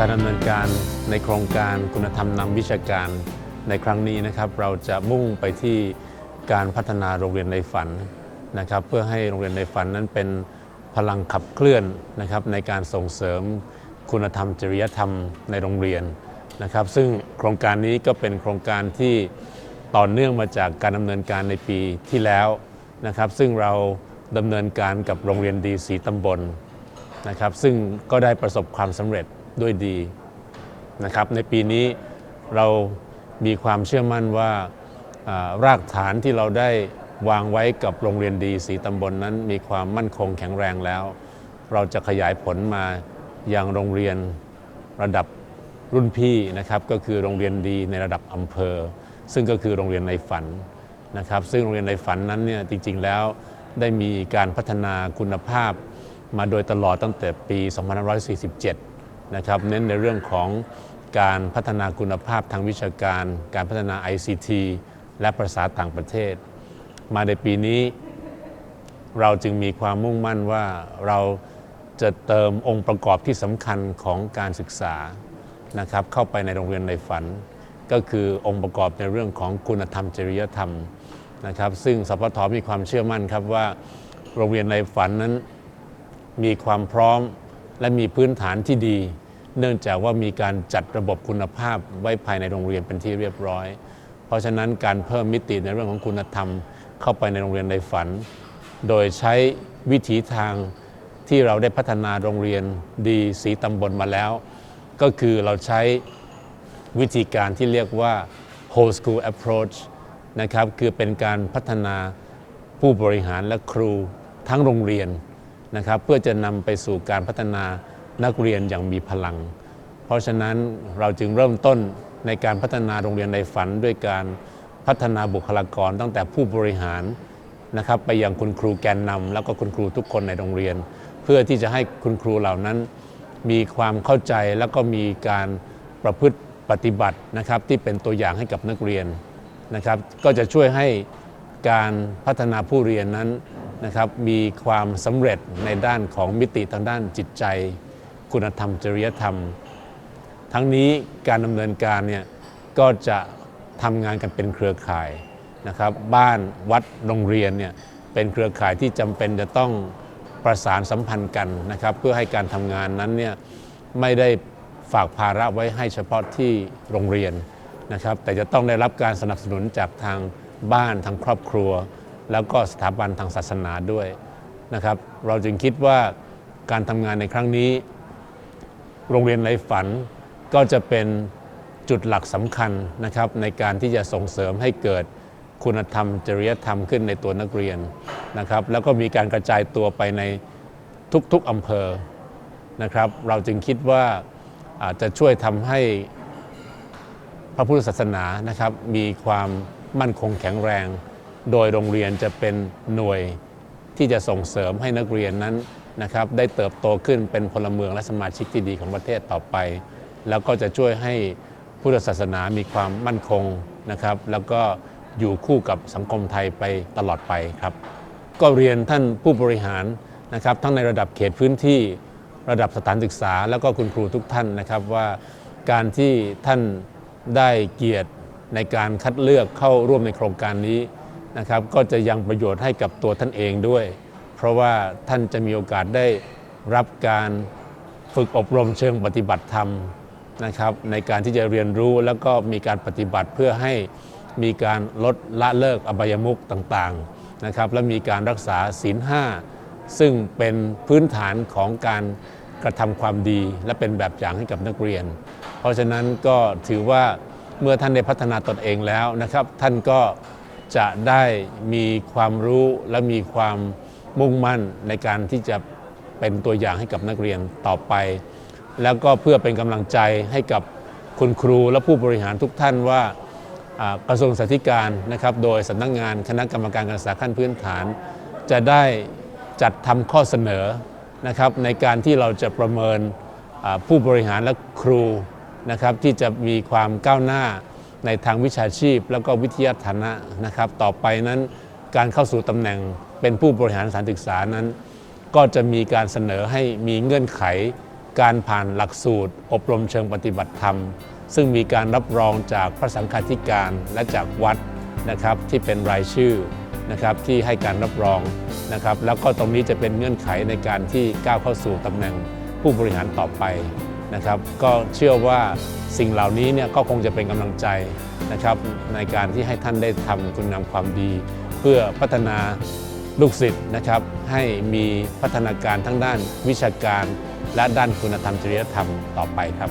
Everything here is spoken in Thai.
การดำเนินการในโครงการคุณธรรมนำวิชาการในครั้งนี้นะครับ เราจะมุ่งไปที่การพัฒนาโรงเรียนในฝันนะครับ เพื่อให้โรงเรียนในฝันนั้นเป็นพลังขับเคลื่อนนะครับในการส่งเสริมคุณธรรมจริยธรรมในโรงเรียนนะครับ ซึ่งโครงการนี้ก็เป็นโครงการที่ต่อเนื่องมาจากการดำเนินการในปีที่แล้วนะครับ ซึ่งเราดำเนินการกับโรงเรียนดีสีตำบลนะครับ ซึ่งก็ได้ประสบความสำเร็จ ด้วยดีนะครับในปีนี้เรามีความเชื่อมั่นว่ารากฐานที่เราได้วางไว้กับโรงเรียนดีสีตำบลนนั้นมีความมั่นคงแข็งแรงแล้ว เราจะขยายผลมาอยังโรงเรียนระดับรุ่นพี่นะครับก็คือโรงเรียนดีในระดับอำเภอ ซึ่งก็คือโรงเรียนในฝันนะครับ ซึ่งโรงเรียนในฝันนั้นเนี่ยจริง ๆ แล้วได้มีการพัฒนาคุณภาพมาโดยตลอดตั้งแต่ปี 2547 นะครับเน้นในเรื่องของการพัฒนาคุณภาพทางวิชาการ การพัฒนา ICT และภาษาต่างประเทศ มาในปีนี้ เราจึงมีความมุ่งมั่นว่าเราจะเติมองค์ประกอบที่สำคัญของการศึกษานะครับเข้าไปในโรงเรียนในฝัน ก็คือองค์ประกอบในเรื่องของคุณธรรมจริยธรรมนะครับ ซึ่งสพทมีความเชื่อมั่นครับว่าโรงเรียนในฝันนั้นมีความพร้อมและมีพื้นฐานที่ดี เนื่องจากว่ามีการจัดระบบคุณภาพไว้ภายในโรงเรียนเป็นที่เรียบร้อย เพราะฉะนั้นการเพิ่มมิติในเรื่องของคุณธรรม เข้าไปในโรงเรียนในฝัน โดยใช้วิถีทางที่เราได้พัฒนาโรงเรียนดีสีตำบลมาแล้ว ก็คือเราใช้วิธีการที่เรียกว่า whole school approach นะครับคือเป็นการพัฒนาผู้บริหารและครูทั้งโรงเรียนนะครับเพื่อจะนำไปสู่การพัฒนา นักเรียนอย่างมีพลัง เพราะฉะนั้นเราจึงเริ่มต้นในการพัฒนาโรงเรียนในฝัน ด้วยการพัฒนาบุคลากรตั้งแต่ผู้บริหารนะครับไปยังคุณครูแกนนำแล้วก็คุณครูทุกคนในโรงเรียน เพื่อที่จะให้คุณครูเหล่านั้น มีความเข้าใจแล้วก็มีการประพฤติปฏิบัตินะครับที่เป็นตัวอย่างให้กับนักเรียนนะครับ ก็จะช่วยให้การพัฒนาผู้เรียนนั้นนะครับมีความสำเร็จในด้านของมิติทางด้านจิตใจ คุณธรรมจริยธรรม ทั้งนี้การดำเนินการเนี่ยก็จะทำงานกันเป็นเครือข่ายนะครับ บ้านวัดโรงเรียนเนี่ยเป็นเครือข่ายที่จำเป็นจะต้องประสานสัมพันธ์กันนะครับ เพื่อให้การทำงานนั้นเนี่ยไม่ได้ฝากภาระไว้ให้เฉพาะที่โรงเรียนนะครับ แต่จะต้องได้รับการสนับสนุนจากทางบ้านทางครอบครัว แล้วก็สถาบันทางศาสนาด้วยนะครับ เราจึงคิดว่าการทำงานในครั้งนี้ โรงเรียนในฝันก็จะเป็นจุดหลักสำคัญนะครับในการที่จะส่งเสริมให้เกิดคุณธรรม จริยธรรมขึ้นในตัวนักเรียนนะครับ แล้วก็มีการกระจายตัวไปในทุกๆอำเภอนะครับ เราจึงคิดว่าอาจจะช่วยทำให้พระพุทธศาสนานะครับ มีความมั่นคงแข็งแรง โดยโรงเรียนจะเป็นหน่วยที่จะส่งเสริมให้นักเรียนนั้น นะครับได้เติบโตขึ้นเป็นพลเมืองและสมาชิกที่ดีของประเทศต่อไป แล้วก็จะช่วยให้พุทธศาสนามีความมั่นคงนะครับ แล้วก็อยู่คู่กับสังคมไทยไปตลอดไปครับ ก็เรียนท่านผู้บริหารนะครับทั้งในระดับเขตพื้นที่ระดับสถานศึกษา แล้วก็คุณครูทุกท่านนะครับว่าการที่ท่านได้เกียรติในการคัดเลือกเข้าร่วมในโครงการนี้นะครับ ก็จะยังประโยชน์ให้กับตัวท่านเองด้วย ราะว่าท่านจะมีโอกาสได้รับการฝึกอบรมเชิงปฏิบัติธรรมนะครับ ในการที่จะเรียนรู้แล้วก็มีการปฏิบัติเพื่อให้มีการลดละเลิกอบายมุขต่างๆนะครับ และมีการรักษาศีลห้าซึ่งเป็นพื้นฐานของการกระทำความดีและเป็นแบบอย่างให้กับนักเรียน เพราะฉะนั้นก็ถือว่าเมื่อท่านได้พัฒนาตนเองแล้วนะครับ ท่านก็จะได้มีความรู้และมีความ มุ่งมั่นในการที่จะเป็นตัวอย่างให้กับนักเรียนต่อไป แล้วก็เพื่อเป็นกำลังใจให้กับคุณครูและผู้บริหารทุกท่านว่ากระทรวงสาธการนะครับโดยสำนักงานคณะกรรมการการศึกษาขั้นพื้นฐาน จะได้จัดทำข้อเสนอนะครับในการที่เราจะประเมินผู้บริหารและครูนะครับที่จะมีความก้าวหน้าในทางวิชาชีพ แล้วก็วิทยาฐานะนะครับต่อไปนั้น การเข้าสู่ตำแหน่งเป็นผู้บริหารสถานศึกษานั้น ก็จะมีการเสนอให้มีเงื่อนไข การผ่านหลักสูตร อบรมเชิงปฏิบัติธรรม ซึ่งมีการรับรองจากพระสังฆาธิการและจากวัดนะครับที่เป็นรายชื่อนะครับที่ให้การรับรองนะครับแล้วก็ตรงนี้จะเป็นเงื่อนไขในการที่ก้าวเข้าสู่ตำแหน่งผู้บริหารต่อไปนะครับก็เชื่อว่าสิ่งเหล่านี้เนี่ยก็คงจะเป็นกำลังใจนะครับในการที่ให้ท่านได้ทำคุณงามความดี พื่อพัฒนาลูกศิษย์นะครับ ให้มีพัฒนาการทั้งด้านวิชาการ และด้านคุณธรรมจริยธรรมต่อไปครับ